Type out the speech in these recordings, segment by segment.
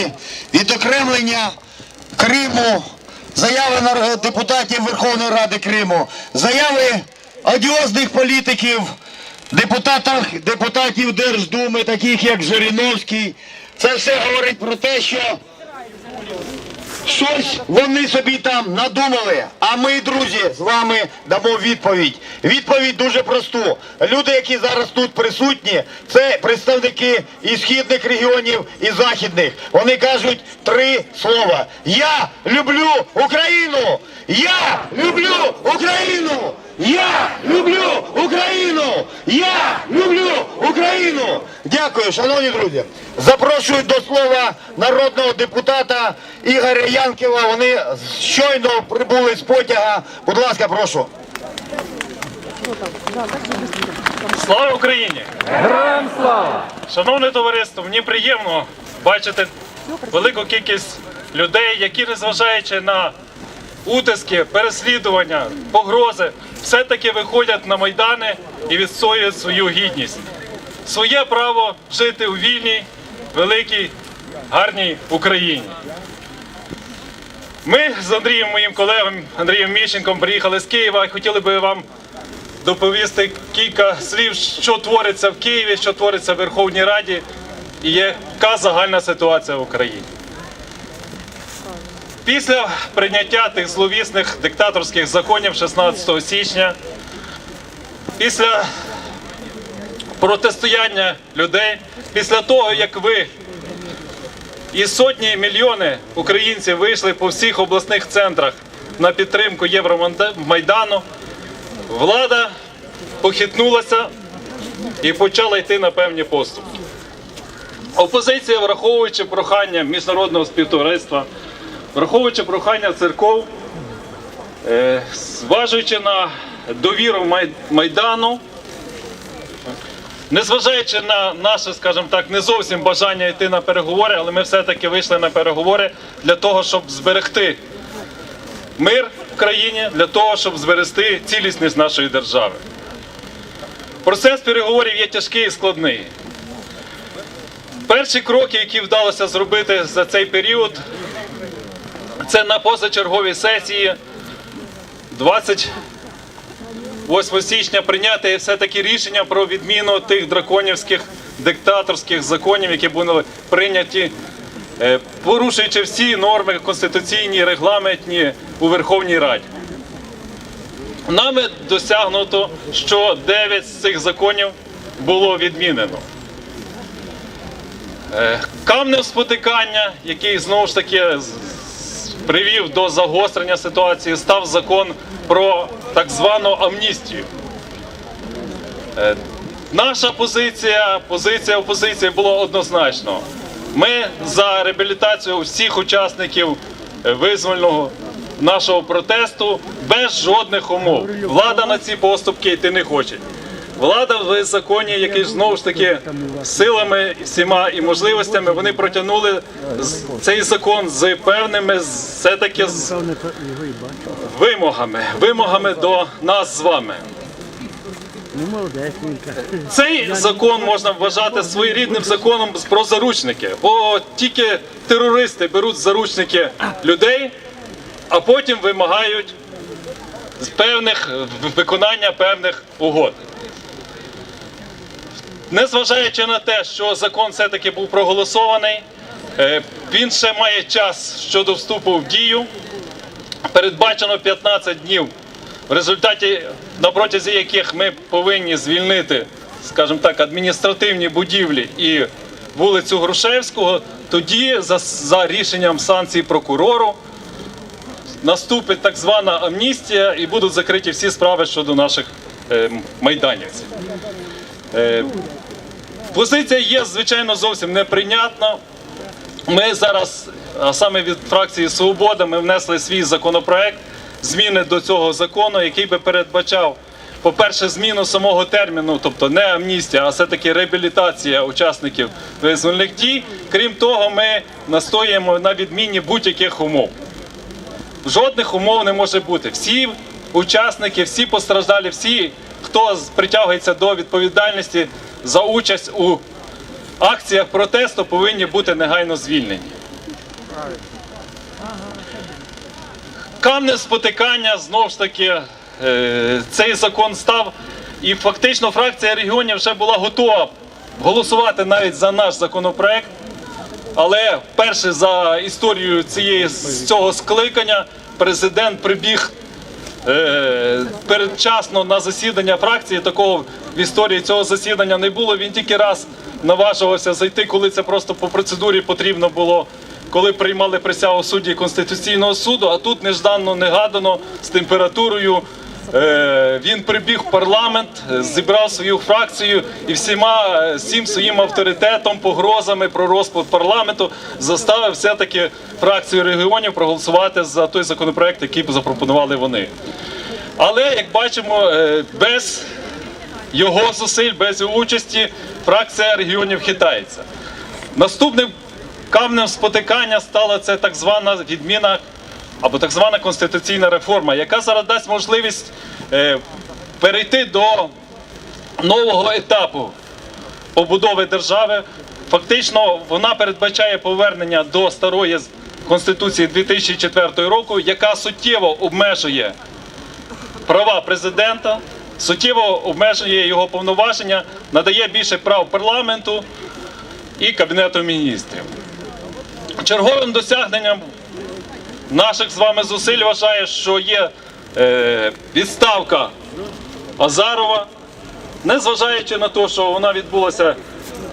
вимагати відокремлення Криму, заяви депутатів Верховної Ради Криму, заяви одіозних політиків, депутатів Держдуми, таких як Жириновський. Це все говорить про те, що Щось вони собі там надумали. А ми, друзі, з вами дамо відповідь. Відповідь дуже просту. Люди, які зараз тут присутні, це представники і східних регіонів, і західних. Вони кажуть три слова: Я люблю Україну! Я люблю Україну! Я люблю Україну! Я люблю Україну! Дякую, шановні друзі. Запрошую до слова народного депутата Ігоря Янківа. Вони щойно прибули з потяга. Будь ласка, прошу. Слава Україні! Героям слава! Шановне товариство, мені приємно бачити велику кількість людей, які, незважаючи на утиски, переслідування, погрози, все-таки виходять на майдани і відстоюють свою гідність, своє право жити у вільній, великій, гарній Україні. Ми з Андрієм, моїм колегом Андрієм Міщенком, приїхали з Києва і хотіли би вам доповісти кілька слів, що твориться в Києві, що твориться в Верховній Раді, і яка загальна ситуація в Україні. Після прийняття тих зловісних диктаторських законів 16 січня, після протистояння людей, після того, як ви і сотні мільйони українців вийшли по всіх обласних центрах на підтримку Євромайдану, влада похитнулася і почала йти на певні поступки. Опозиція, враховуючи прохання міжнародного співтовариства, враховуючи прохання церков, е, зважуючи на довіру Майдану, незважаючи на наше, скажімо так, не зовсім бажання йти на переговори, але ми все-таки вийшли на переговори для того, щоб зберегти мир в країні для того, щоб зберегти цілісність нашої держави. Процес переговорів є тяжкий і складний. Перші кроки, які вдалося зробити за цей період, це на позачерговій сесії 28 січня прийняти все-таки рішення про відміну тих драконівських диктаторських законів, які були прийняті Е, порушуючи всі норми конституційні, регламентні у Верховній Раді. Нами досягнуто, що 9 з цих законів було відмінено. Е, Камнем спотикання, який знову ж таки привів до загострення ситуації, став закон про так звану амністію. Е, Наша позиція, позиція опозиції була однозначно. Ми за реабілітацію всіх учасників е, визвольного нашого протесту без жодних умов. Влада на ці поступки йти не хоче. Влада в законі, який знову ж таки силами всіма і можливостями вони протягнули цей закон з певними все таки з вимогами, вимогами до нас з вами. Цей закон можна вважати своєрідним законом про заручники, бо тільки терористи беруть заручники людей, а потім вимагають певних виконання певних угод. Незважаючи на те, що закон все-таки був проголосований, е, він ще має час щодо вступу в дію. Передбачено 15 днів, в результаті на протязі яких ми повинні звільнити, скажімо так, адміністративні будівлі і вулицю Грушевського. Тоді, за, за рішенням санкцій прокурору, наступить так звана амністія і будуть закриті всі справи щодо наших е, майданівців. Е, позиція є, звичайно, зовсім неприйнятна. Ми зараз, а саме від фракції Свобода, ми внесли свій законопроект, зміни до цього закону, який би передбачав, по-перше, зміну самого терміну, тобто не амністія, а все-таки реабілітація учасників визвольних дій. Крім того, ми настоюємо на відміні будь-яких умов. Жодних умов не може бути. Всі учасники, всі постраждалі, всі, хто притягується до відповідальності за участь у акціях протесту, повинні бути негайно звільнені. Камне спотикання знову ж таки е, цей закон став, і фактично фракція регіонів вже була готова голосувати навіть за наш законопроект. Але вперше за історію цієї цього скликання президент прибіг передчасно на засідання фракції. Такого в історії цього засідання не було. Він тільки раз наважувався зайти, коли це просто по процедурі потрібно було. Коли приймали присягу судді Конституційного суду, а тут нежданно, негадано з температурою е, він прибіг в парламент, е, зібрав свою фракцію і всіма е, всім своїм авторитетом, погрозами про розпад парламенту заставив все-таки фракцію регіонів проголосувати за той законопроект, який запропонували вони. Але як бачимо, е, без його зусиль, без його участі фракція регіонів хитається. Наступним камнем спотикання стала це так звана відміна або так звана конституційна реформа, яка зараз дасть можливість е, перейти до нового етапу побудови держави. Фактично, вона передбачає повернення до старої Конституції 2004 року, яка суттєво обмежує права президента, суттєво обмежує його повноваження, надає більше прав парламенту і Кабінету міністрів. Черговим досягненням наших з вами зусиль вважаю, що є е, відставка Азарова, незважаючи на те, що вона відбулася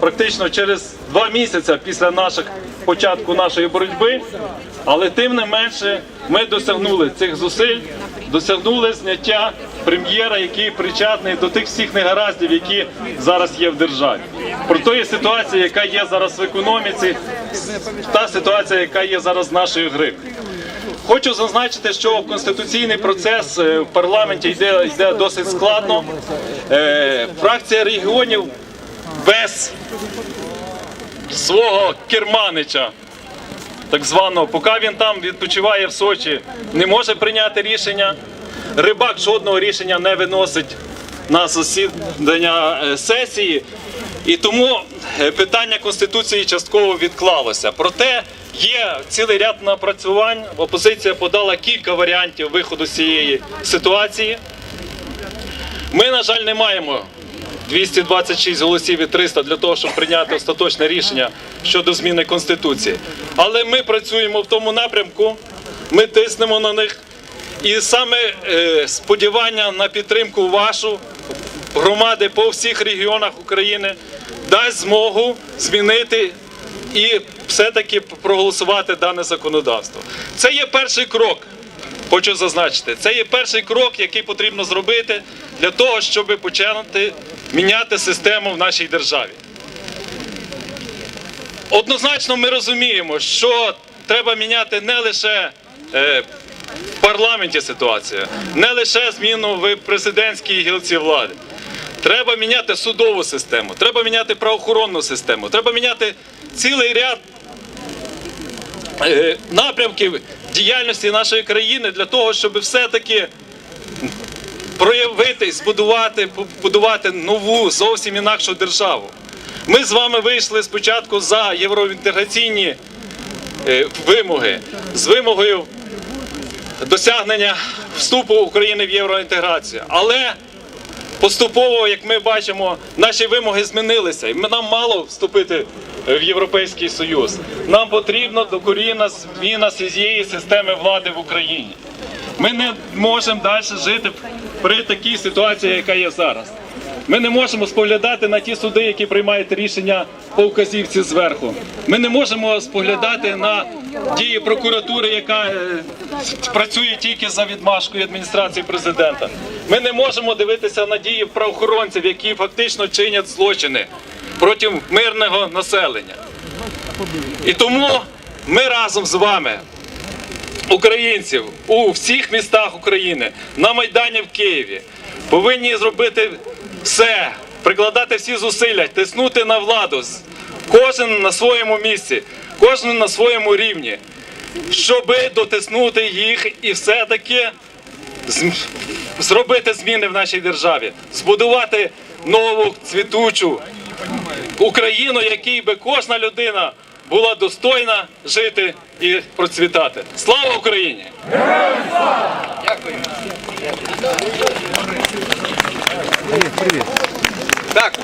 практично через два місяці після наших початку нашої боротьби, але тим не менше ми досягнули цих зусиль, досягнули зняття прем'єра, який причетний до тих всіх негараздів, які зараз є в державі. Про тої ситуації, яка є зараз в економіці, та ситуація, яка є зараз з нашою гривнею. Хочу зазначити, що конституційний процес е, в парламенті йде, йде досить складно. Е, Фракція регіонів без свого керманича, так званого, поки він там відпочиває в Сочі, не може прийняти рішення. Рибак жодного рішення не виносить на засідання е, сесії. І тому е, питання Конституції частково відклалося. Проте є цілий ряд напрацювань. Опозиція подала кілька варіантів виходу з цієї ситуації. Ми, на жаль, не маємо 226 голосів і 300 для того, щоб прийняти остаточне рішення щодо зміни Конституції. Але ми працюємо в тому напрямку, ми тиснемо на них. І саме е, сподівання на підтримку вашу громади по всіх регіонах України дасть змогу змінити і все-таки проголосувати дане законодавство. Це є перший крок. Хочу зазначити, це є перший крок, який потрібно зробити для того, щоб почати міняти систему в нашій державі. Однозначно, ми розуміємо, що треба міняти не лише е, в парламенті ситуацію, не лише зміну в президентській гілці влади. Треба міняти судову систему, треба міняти правоохоронну систему, треба міняти цілий ряд е, напрямків діяльності нашої країни для того, щоб все-таки проявити, збудувати, побудувати нову, зовсім інакшу державу. Ми з вами вийшли спочатку за євроінтеграційні е, вимоги з вимогою досягнення вступу України в євроінтеграцію. Але поступово, як ми бачимо, наші вимоги змінилися, і нам мало вступити в Європейський Союз. Нам потрібна докорінна зміна цієї системи влади в Україні. Ми не можемо далі жити при такій ситуації, яка є зараз. Ми не можемо споглядати на ті суди, які приймають рішення по вказівці зверху. Ми не можемо споглядати на дії прокуратури, яка е, працює тільки за відмашкою адміністрації президента. Ми не можемо дивитися на дії правоохоронців, які фактично чинять злочини проти мирного населення. І тому ми разом з вами українців у всіх містах України на Майдані в Києві повинні зробити все, прикладати всі зусилля, тиснути на владу, кожен на своєму місці, кожен на своєму рівні, щоб дотиснути їх і все-таки зробити зміни в нашій державі, збудувати нову цвітучу Україну, якій би кожна людина була достойна жити і процвітати. Слава Україні! Дякую. Так,